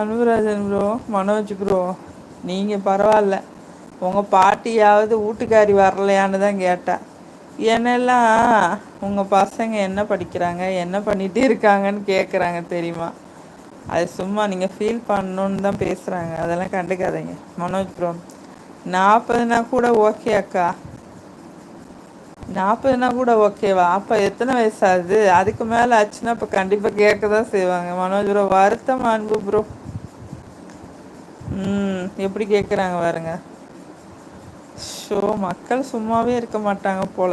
Anburajan bro Manoj bro நீங்கள் பரவாயில்ல. உங்கள் பாட்டியாவது வீட்டுக்காரி வரலையான்னு தான் கேட்டால் என்னெல்லாம் உங்கள் பசங்க என்ன படிக்கிறாங்க என்ன பண்ணிகிட்டு இருக்காங்கன்னு கேட்குறாங்க தெரியுமா? அது சும்மா நீங்கள் ஃபீல் பண்ணணுன்னு தான் பேசுகிறாங்க அதெல்லாம் கண்டுக்காதீங்க. மனோஜ் ப்ரோ நாற்பதுனா கூட ஓகே அக்கா. நாற்பதுனா கூட ஓகேவா அப்போ எத்தனை வயசு ஆகுது? அதுக்கு மேலே ஆச்சுன்னா இப்போ கண்டிப்பாக கேட்க தான் செய்வாங்க. மனோஜ் ப்ரோ வருத்தம் அன்பு ப்ரோ ம் எப்படி கேட்குறாங்க பாருங்க. ஷோ மக்கள் சும்மாவே இருக்க மாட்டாங்க போல.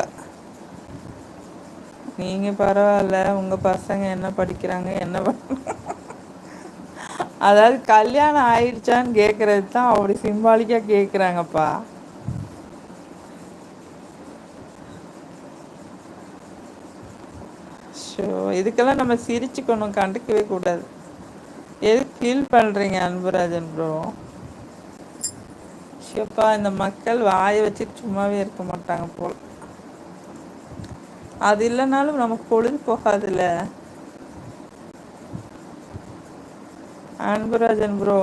நீங்க பரவாயில்ல உங்க பசங்க என்ன படிக்கிறாங்க என்ன பண் அதாவது கல்யாணம் ஆயிடுச்சான்னு கேட்குறது தான் அப்படி சிம்பாலிக்காக கேக்குறாங்கப்பா. ஷோ இதுக்கெல்லாம் நம்ம சிரிச்சுக்கணும் கண்டுக்கவே கூடாது. எது ஃபீல் பண்றீங்க அன்புராஜன் ப்ரோ ஷியப்பா இந்த மக்கள் வாயை வச்சு சும்மாவே இருக்க மாட்டாங்க போல். அது இல்லைனாலும் நமக்கு பொழுது போகாதுல்ல? அன்புராஜன் ப்ரோ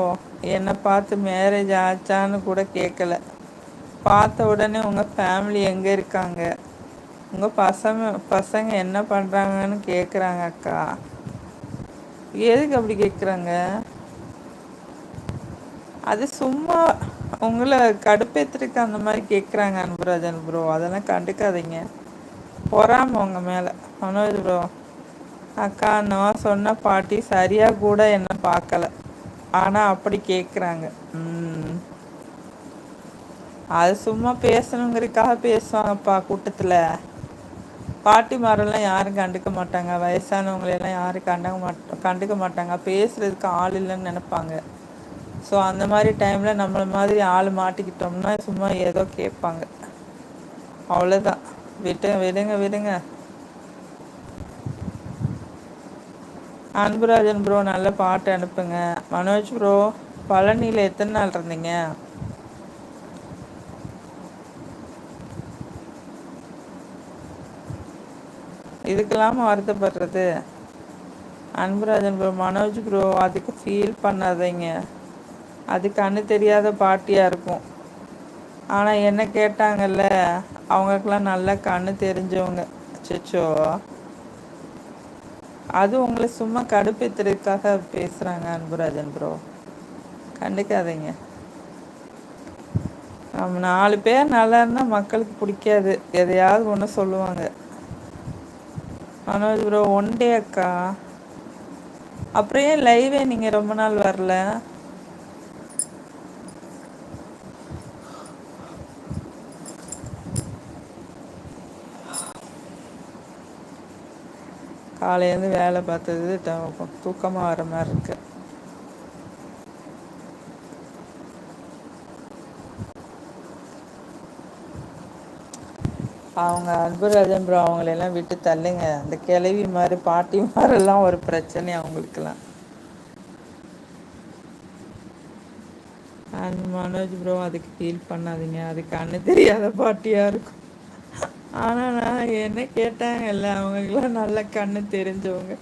என்னை பார்த்து மேரேஜ் ஆச்சான்னு கூட கேட்கல பார்த்த உடனே உங்கள் ஃபேமிலி எங்கே இருக்காங்க? உங்கள் பசங்க பசங்க என்ன பண்ணுறாங்கன்னு கேட்குறாங்க அக்கா. எதுக்கு அப்படி கேட்குறாங்க அது சும்மா உங்களை கடுப்பேத்துறதுக்கு அந்த மாதிரி கேட்குறாங்க அன்புராஜன் ப்ரோ அதெல்லாம் கண்டுக்காதீங்க. பொறாம உங்க மேலே. மனோஜ் ப்ரோ அக்கா நான் சொன்ன பாட்டி சரியா கூட என்ன பார்க்கல ஆனா அப்படி கேக்குறாங்க. அது சும்மா பேசணுங்கிறதுக்காக பேசுவாங்கப்பா கூட்டத்துல. பாட்டிமாரெல்லாம் யாரும் கண்டுக்க மாட்டாங்க. வயசானவங்களெல்லாம் யாரும் கண்டுக்க மாட்டோம் கண்டுக்க மாட்டாங்க. பேசுகிறதுக்கு ஆள் இல்லைன்னு நினைப்பாங்க. ஸோ அந்த மாதிரி டைமில் நம்மளை மாதிரி ஆள் மாட்டிக்கிட்டோம்னா சும்மா ஏதோ கேட்பாங்க. அவ்வளோதான் விட்டு விடுங்க விடுங்க. அன்புராஜன் ப்ரோ நல்ல பாட்டு அனுப்புங்க. மனோஜ் ப்ரோ பழனியில் எத்தனை நாள் இருந்தீங்க? இதுக்கெல்லாம் வருத்தப்படுறது. அன்புராஜன் ப்ரோ மனோஜ் ப்ரோ அதுக்கு ஃபீல் பண்ணாதீங்க. அது கண்ணு தெரியாத பாட்டியாக இருக்கும். ஆனால் என்ன கேட்டாங்கல்ல அவங்களுக்கெல்லாம் நல்லா கண்ணு தெரிஞ்சவங்க. சச்சோ அது உங்களை சும்மா கடுப்பேத்துறதுக்காக பேசுகிறாங்க அன்புராஜன் ப்ரோ கண்டுக்காதீங்க. நம்ம நாலு பேர் நல்லா இருந்தால் மக்களுக்கு பிடிக்காது. எதையாவது ஒன்று சொல்லுவாங்க. மனோஜ் ப்ரோ ஒன் டே அக்கா. அப்புறம் ஏன் லைவே நீங்க ரொம்ப நாள் வரல? காலையிலேருந்து வேலை பார்த்தது தூக்கமாக தூக்கமா வர மாதிரி இருக்கு. அவங்க அன்புராஜன் ப்ரோ அவங்களெல்லாம் விட்டு தள்ளுங்க. அந்த கிளவி மாதிரி பாட்டி மாதிரிலாம் ஒரு பிரச்சனை அவங்களுக்குலாம் அண்ட் மனோஜ் ப்ரோ அதுக்கு ஃபீல் பண்ணாதீங்க. அது கண்ணு தெரியாத பாட்டியா இருக்கும். ஆனா நான் என்ன கேட்டாங்கல்ல அவங்களுக்குலாம் நல்ல கண்ணு தெரிஞ்சவங்க.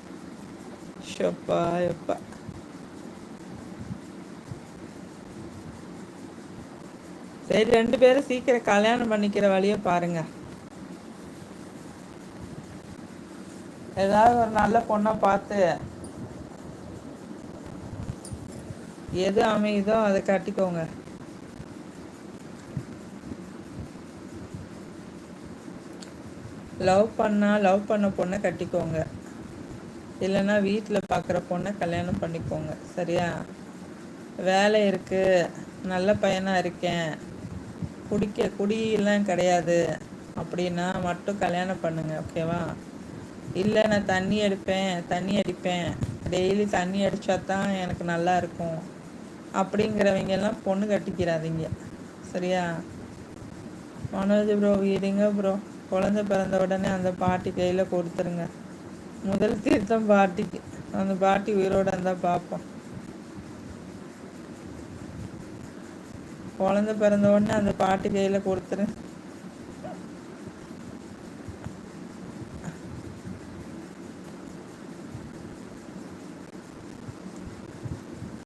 ஷப்பா எப்பா. சரி ரெண்டு பேரும் சீக்கிரம் கல்யாணம் பண்ணிக்கிற வழியை பாருங்க. ஏதாவது ஒரு நல்ல பொண்ணை பார்த்து எது அமையுதோ அதை கட்டிக்கோங்க. லவ் பண்ணா லவ் பண்ண பொண்ணை கட்டிக்கோங்க. இல்லைன்னா வீட்டில் பார்க்குற பொண்ணை கல்யாணம் பண்ணிக்கோங்க. சரியா? வேலை இருக்கு நல்ல பையனா இருக்கேன் குடிக்க குடியெல்லாம் கிடையாது அப்படின்னா மட்டும் கல்யாணம் பண்ணுங்க ஓகேவா இல்லை நான் தண்ணி எடுப்பேன் தண்ணி அடிப்பேன். டெய்லி தண்ணி அடித்தா தான் எனக்கு நல்லா இருக்கும். அப்படிங்கிறவங்க எல்லாம் பொண்ணு கட்டிக்கிறாதீங்க. சரியா? மனோஜ் ப்ரோ வீடுங்க ப்ரோ குழந்தை பிறந்த உடனே அந்த பாட்டி கையில் கொடுத்துருங்க. முதல் தீர்த்தம் பாட்டிக்கு. அந்த பாட்டி உயிரோடு இருந்தால் பார்ப்போம் குழந்தை பிறந்த உடனே அந்த பாட்டி கையில் கொடுத்துரு.